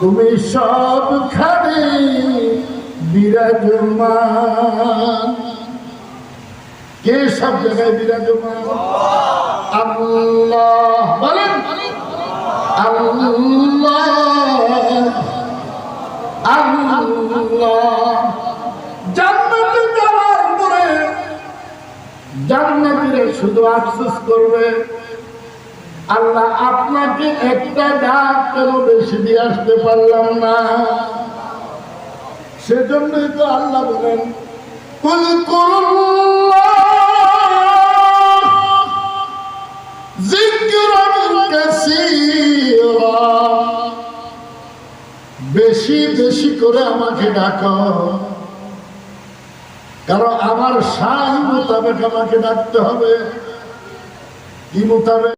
তুমি সবখানে বিরাজমান। কে সব জায়গায় বিরাজমান? আল্লাহ বলেন। আল্লাহ। আল্লাহ। জান্নাতে যাওয়ার পরে জান্নাতীরা শুধু আফসোস করবে। আল্লাহ আপনাকে একটা ডাক কেন বেশি দিয়ে আসতে পারলাম না। সেজন্যই তো আল্লাহ বলেন বেশি বেশি করে আমাকে ডাক। কারণ আমার সাই মোতাবেক আমাকে ডাকতে হবে। কি মোতাবেক?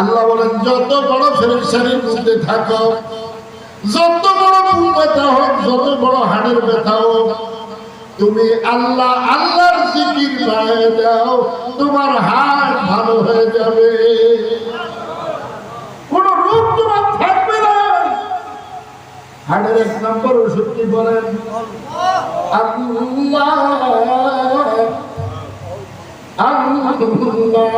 আল্লাহ বলেন, যত বড় ফেরেশানির মধ্যে থাকো, যত বড় বুক ব্যথা হোক, যত বড় হাড়ের ব্যথা হোক, তুমি আল্লাহ, আল্লাহর জিকির দাও তোমার হাত ভালো হয়ে যাবে। কোন রোগ তোমার থাকবে না। হাটের এক নম্বর ওষুধটি বলেন, আল্লাহ আল্লাহ